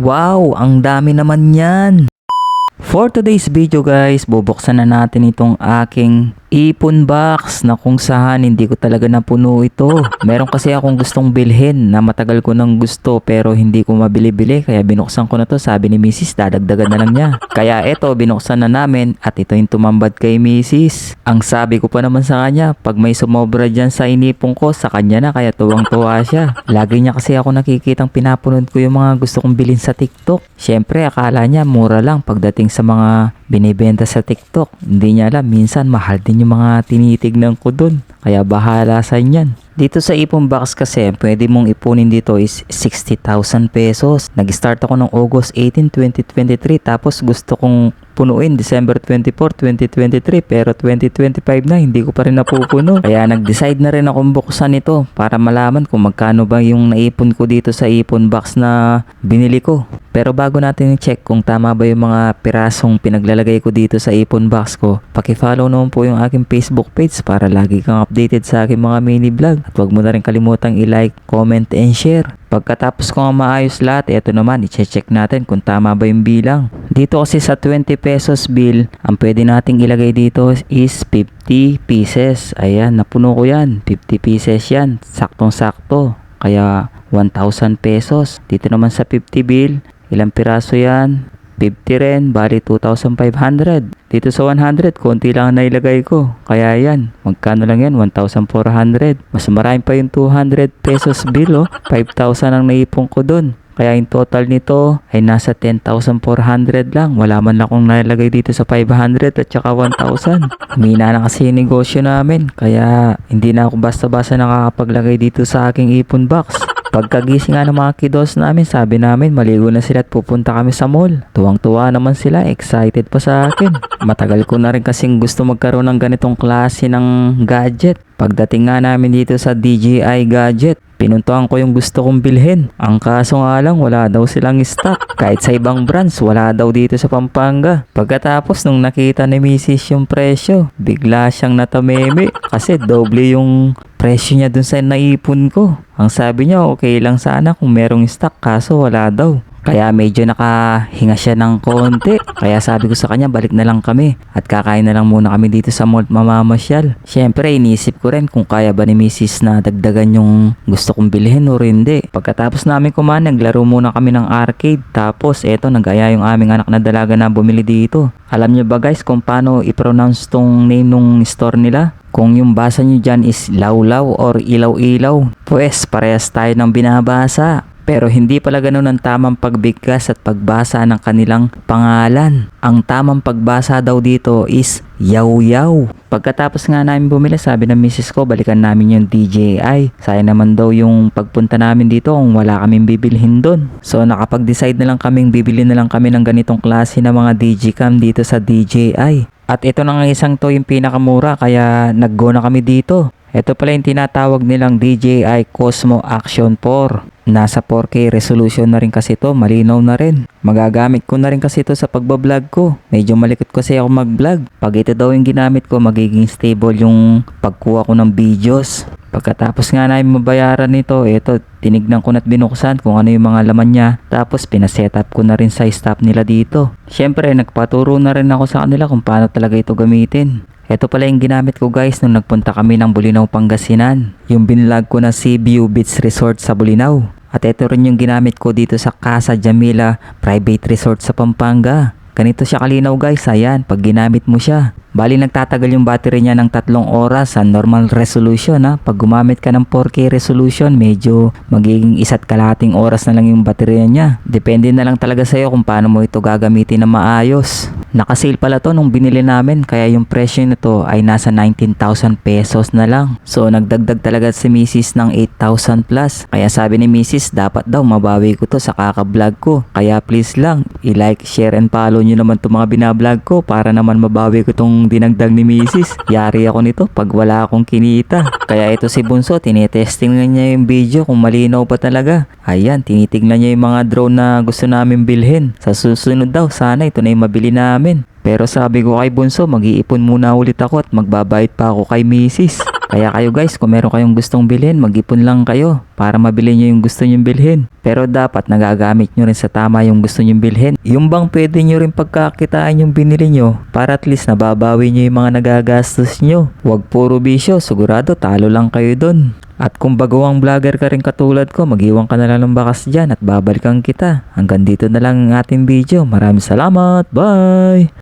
Wow, ang dami naman yan. For today's video guys, bubuksan na natin itong aking ipon box na kung saan hindi ko talaga napuno ito. Meron kasi akong gustong bilhin na matagal ko nang gusto pero hindi ko mabili-bili kaya binuksan ko na to. Sabi ni Mrs. dadagdagan na lang niya. Kaya ito binuksan na namin at ito yung tumambad kay Mrs. Ang sabi ko pa naman sa kanya, pag may sumobra dyan sa inipon ko, sa kanya na kaya tuwang-tuwa siya. Lagi niya kasi ako nakikitang pinapunod ko yung mga gusto kong bilhin sa TikTok. Siyempre akala niya mura lang pagdating sa mga binibenta sa TikTok. Hindi niya alam, minsan mahal din yung mga tinitignan ko dun. Kaya bahala sa inyan. Dito sa ipon box kasi, pwede mong ipunin dito is 60,000 pesos. Nag-start ako ng August 18, 2023 tapos gusto kong punuin December 24, 2023 pero 2025 na hindi ko pa rin napupuno. Kaya nag-decide na rin akong buksan ito para malaman kung magkano ba yung naipon ko dito sa ipon box na binili ko. Pero bago natin i-check kung tama ba yung mga pirasong pinaglalagay ko dito sa ipon box ko, paki-follow naman po yung aking Facebook page para lagi kang updated sa aking mga mini vlog. At huwag mo na rin kalimutang i-like, comment, and share. Pagkatapos ko nga maayos lahat, eto naman, i-check natin kung tama ba yung bilang. Dito kasi sa 20 pesos bill, ang pwede nating ilagay dito is 50 pieces. Ayan, napuno ko yan. 50 pieces yan. Saktong-sakto. Kaya 1,000 pesos. Dito naman sa 50 bill, ilang piraso yan? 50 rin, bali 2,500. Dito sa 100, konti lang ang nailagay ko. Kaya yan, magkano lang yan? 1,400. Mas marami pa yung 200 pesos bill, oh. 5,000 ang naipon ko dun. Kaya yung total nito ay nasa 10,400 lang. Wala man lang akong nalagay dito sa 500 at saka 1,000. Mina na kasi yung negosyo namin. Kaya hindi na ako basta-basta nakakapaglagay dito sa aking ipon box. Pagkagising nga ng mga kiddos namin, sabi namin maligo na sila at pupunta kami sa mall. Tuwang-tuwa naman sila, excited pa sa akin. Matagal ko na rin kasing gusto magkaroon ng ganitong klase ng gadget. Pagdating nga namin dito sa DJI gadget, pinuntuhan ko yung gusto kong bilhin. Ang kaso nga lang, wala daw silang stock. Kahit sa ibang brands, wala daw dito sa Pampanga. Pagkatapos nung nakita ni Mrs. yung presyo, bigla siyang natameme kasi doble yung presyo niya dun sa naipon ko. Ang sabi niya, okay lang sana kung merong stock kaso wala daw. Kaya medyo nakahinga siya ng konti. Kaya sabi ko sa kanya, balik na lang kami. At kakain na lang muna kami dito sa mall mamamasyal. Siyempre, inisip ko rin kung kaya ba ni Mrs. na dagdagan yung gusto kong bilhin o hindi. Pagkatapos namin kumain, naglaro muna kami ng arcade. Tapos, eto, nagaya yung aming anak na dalaga na bumili dito. Alam niyo ba guys kung paano i-pronounce tong name nung store nila? Kung yung basa nyo dyan is lawlaw or ilaw-ilaw, pues parehas tayo ng binabasa. Pero hindi pala ganun ang tamang pagbigkas at pagbasa ng kanilang pangalan. Ang tamang pagbasa daw dito is yaw-yaw. Pagkatapos nga namin bumili, sabi ng misis ko, balikan namin yung DJI. Sayang naman daw yung pagpunta namin dito kung wala kaming bibilhin doon. So nakapag-decide na lang kaming bibili na lang kami ng ganitong klase ng mga DJCam dito sa DJI. At ito na nga isang to yung pinakamura kaya nag-go na kami dito. Ito pala yung tinatawag nilang DJI Cosmo Action 4. Nasa 4K resolution na rin kasi to, malinaw na rin. Magagamit ko na rin kasi to sa pagbablog ko. Medyo malikot kasi ako mag-vlog. Pag ito daw yung ginamit ko, magiging stable yung pagkuha ko ng videos. Pagkatapos nga namin mabayaran nito, ito, tinignan ko na't binuksan kung ano yung mga laman niya. Tapos pinasetup ko na rin sa staff nila dito. Siyempre, nagpaturo na rin ako sa kanila kung paano talaga ito gamitin. Ito pala yung ginamit ko guys nung nagpunta kami ng Bulinaw, Pangasinan. Yung binlog ko na Seaview Beach Resort sa Bulinaw. At ito rin yung ginamit ko dito sa Casa Jamila Private Resort sa Pampanga. Ganito siya kalinaw guys, ayan, pag ginamit mo siya. Bali nagtatagal yung battery niya ng tatlong oras sa normal resolution ha. Pag gumamit ka ng 4K resolution, medyo magiging isa't kalahating oras na lang yung battery niya. Depende na lang talaga sa'yo kung paano mo ito gagamitin na maayos. Nakasale pala to nung binili namin kaya yung presyo nito ay nasa 19,000 pesos na lang. So nagdagdag talaga si Mrs. ng 8,000 plus. Kaya sabi ni Mrs. dapat daw mabawi ko to sa kaka-vlog ko. Kaya please lang, i-like, share and follow nyo naman itong mga binablog ko para naman mabawi ko tong dinagdag ni Mrs. Yari ako nito pag wala akong kinita. Kaya ito si Bunso, tinetesting na niya yung video kung malinaw pa talaga. Ayan, tinitignan niya yung mga drone na gusto namin bilhin. Sa susunod daw, sana ito na yung mabili namin. Pero sabi ko kay Bunso, mag-iipon muna ulit ako at magbabayad pa ako kay Mrs. Kaya kayo guys, kung meron kayong gustong bilhin, mag-ipon lang kayo para mabili nyo yung gusto nyong bilhin. Pero dapat nagagamit nyo rin sa tama yung gusto nyong bilhin. Yung bang pwede nyo rin pagkakitaan yung binili nyo para at least nababawi nyo yung mga nagagastos nyo. Huwag puro bisyo, sigurado talo lang kayo dun. At kung baguang vlogger ka rin katulad ko, mag-iwan ka na lang ng bakas dyan at babalikan kita. Hanggang dito na lang ang ating video. Maraming salamat. Bye!